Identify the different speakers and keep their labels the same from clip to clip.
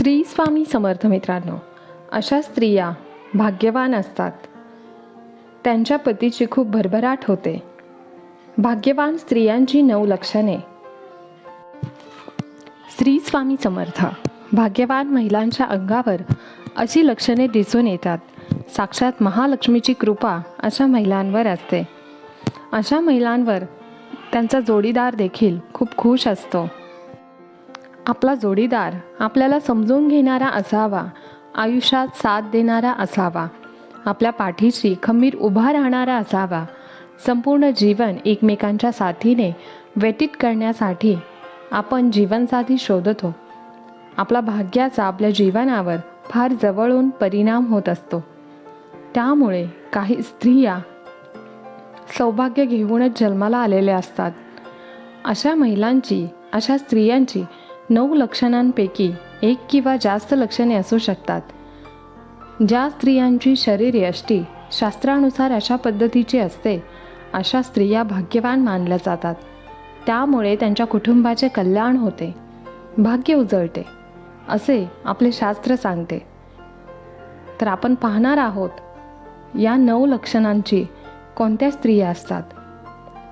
Speaker 1: श्री स्वामी समर्थ मित्रांनो अशा स्त्रिया भाग्यवान असतात. त्यांच्या पतीची खूप भरभराट होते. भाग्यवान स्त्रियांची नऊ लक्षणे. श्री स्वामी समर्थ भाग्यवान महिलांच्या अंगावर अशी लक्षणे दिसून येतात. साक्षात महालक्ष्मीची कृपा अशा महिलांवर असते. अशा महिलांवर त्यांचा जोडीदार देखील खूप खुश असतो. आपला जोडीदार आपल्याला समजून घेणारा असावा आयुष्यात साथ देणारा असावा आपल्या पाठीशी खंबीर उभा राहणारा असावा संपूर्ण जीवन एकमेकांच्या साथीने व्यतीत करण्यासाठी आपण जीवनसाथी शोधतो. आपला भाग्याचा आपल्या जीवनावर फार जवळून परिणाम होत असतो. त्यामुळे काही स्त्रिया सौभाग्य घेऊनच जन्माला आलेल्या असतात. अशा महिलांची अशा स्त्रियांची नऊ लक्षणांपैकी एक किंवा जास्त लक्षणे असू शकतात. ज्या स्त्रियांची शरीर यष्टी शास्त्रानुसार अशा पद्धतीची असते अशा स्त्रिया भाग्यवान मानल्या जातात. त्यामुळे त्यांच्या कुटुंबाचे कल्याण होते. भाग्य उजळते. असे आपले शास्त्र सांगते. तर आपण पाहणार आहोत या नऊ लक्षणांची कोणत्या स्त्रिया असतात?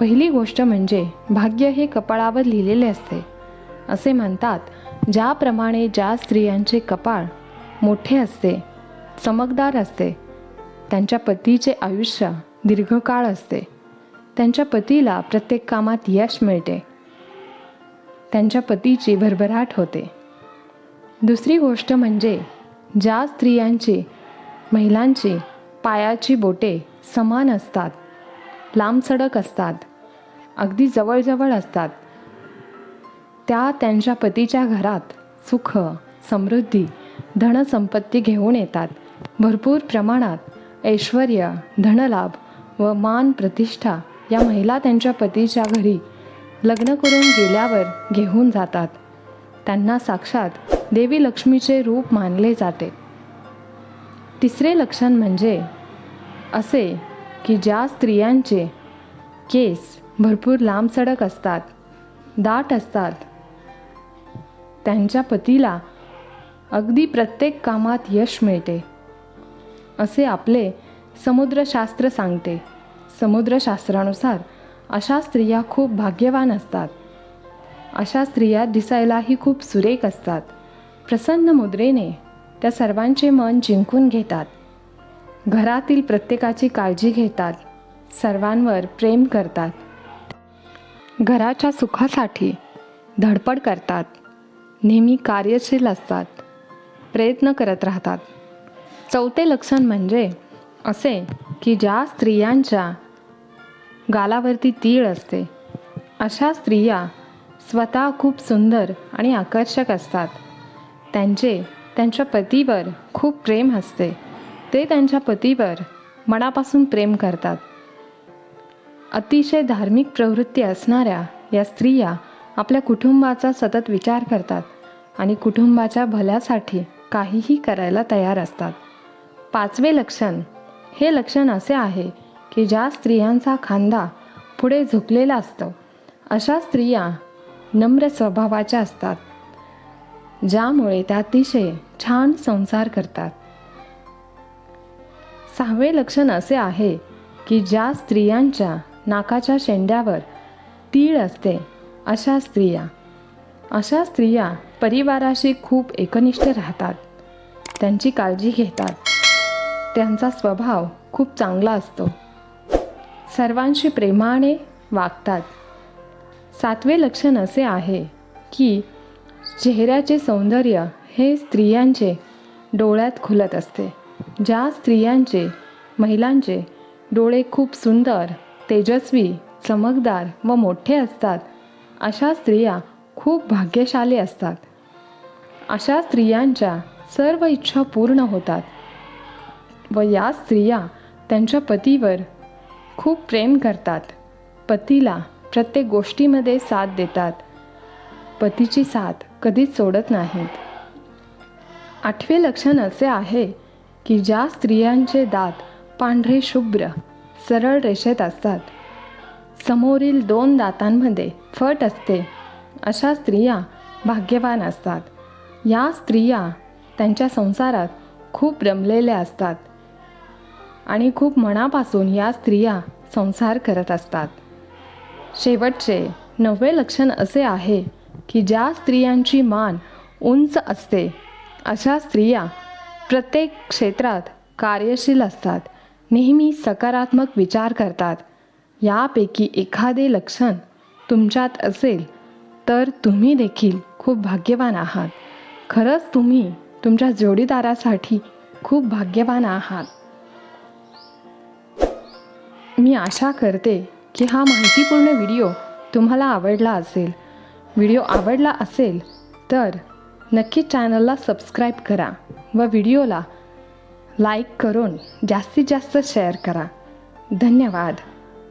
Speaker 1: पहिली गोष्ट म्हणजे भाग्य हे कपाळावर लिहिलेले असते. असे म्हणतात ज्याप्रमाणे ज्या स्त्रियांचे कपाळ मोठे असते चमकदार असते त्यांच्या पतीचे आयुष्य दीर्घकाळ असते त्यांच्या पतीला प्रत्येक कामात यश मिळते त्यांच्या पतीची भरभराट होते. दुसरी गोष्ट म्हणजे ज्या स्त्रियांची महिलांची पायाची बोटे समान असतात लांब सडक असतात अगदी जवळजवळ असतात त्या त्यांच्या पतीच्या घरात सुख समृद्धी धनसंपत्ती घेऊन येतात. भरपूर प्रमाणात ऐश्वर धनलाभ व मान प्रतिष्ठा या महिला त्यांच्या पतीच्या घरी लग्न करून गेल्यावर घेऊन जातात. त्यांना साक्षात देवी लक्ष्मीचे रूप मानले जाते. तिसरे लक्षण म्हणजे असे की ज्या स्त्रियांचे केस भरपूर लांब सडक असतात दाट असतात त्यांच्या पतीला अगदी प्रत्येक कामात यश मिळते. असे आपले समुद्रशास्त्र सांगते. समुद्रशास्त्रानुसार अशा स्त्रिया खूप भाग्यवान असतात. अशा स्त्रिया दिसायलाही खूप सुरेख असतात. प्रसन्न मुद्रेने त्या सर्वांचे मन जिंकून घेतात. घरातील प्रत्येकाची काळजी घेतात. सर्वांवर प्रेम करतात. घराच्या सुखासाठी धडपड करतात. नेहमी कार्यशील असतात प्रयत्न करत राहतात. चौथे लक्षण म्हणजे असे की ज्या स्त्रियांच्या गालावरती तीळ असते अशा स्त्रिया स्वतः खूप सुंदर आणि आकर्षक असतात. त्यांचे त्यांच्या पतीवर खूप प्रेम असते. ते त्यांच्या पतीवर मनापासून प्रेम करतात. अतिशय धार्मिक प्रवृत्ती असणाऱ्या या स्त्रिया आपल्या कुटुंबाचा सतत विचार करतात आणि कुटुंबाच्या भल्यासाठी काहीही करायला तयार असतात. पाचवे लक्षण हे लक्षण असे आहे की ज्या स्त्रियांचा खांदा पुढे झुकलेला असतो अशा स्त्रिया नम्र स्वभावाच्या असतात ज्यामुळे त्या अतिशय छान संसार करतात. सहावे लक्षण असे आहे की ज्या स्त्रियांच्या नाकाच्या शेंड्यावर तीळ असते अशा स्त्रिया. अशा स्त्रिया परिवाराशी खूप एकनिष्ठ राहतात. त्यांची काळजी घेतात. त्यांचा स्वभाव खूप चांगला असतो. सर्वांशी प्रेमाने वागतात. सातवे लक्षण असे आहे की चेहऱ्याचे सौंदर्य हे स्त्रियांचे डोळ्यात खुलत असते. ज्या स्त्रियांचे महिलांचे डोळे खूप सुंदर तेजस्वी चमकदार व मोठे असतात अशा स्त्रिया खूप भाग्यशाली असतात. अशा स्त्रियांच्या सर्व इच्छा पूर्ण होतात व या स्त्रिया त्यांच्या पतीवर खूप प्रेम करतात. पतीला प्रत्येक गोष्टीमध्ये साथ देतात. पतीची साथ कधीच सोडत नाहीत. आठवे लक्षण असे आहे की ज्या स्त्रियांचे दात पांढरे शुभ्र सरळ रेषेत असतात समोरील दोन दातांमध्ये फट असते. अशा स्त्रिया भाग्यवान असतात. या स्त्रिया त्यांच्या संसारात खूप रमलेल्या असतात आणि खूप मनापासून या स्त्रिया संसार करत असतात. शेवटचे नववे लक्षण असे आहे की ज्या स्त्रियांची मान उंच असते अशा स्त्रिया प्रत्येक क्षेत्रात कार्यशील असतात नेहमी सकारात्मक विचार करतात. यापैकी एखादे लक्षण तुमच्यात असेल तर तुम्ही देखील खूप भाग्यवान आहात. खरंच तुम्ही तुमच्या जोडीदारासाठी खूप भाग्यवान आहात. मी आशा करते की हा माहितीपूर्ण व्हिडिओ तुम्हाला आवडला असेल. व्हिडिओ आवडला असेल तर नक्की चॅनलला सबस्क्राईब करा व व्हिडिओला लाईक करून जास्तीत जास्त शेअर करा. धन्यवाद.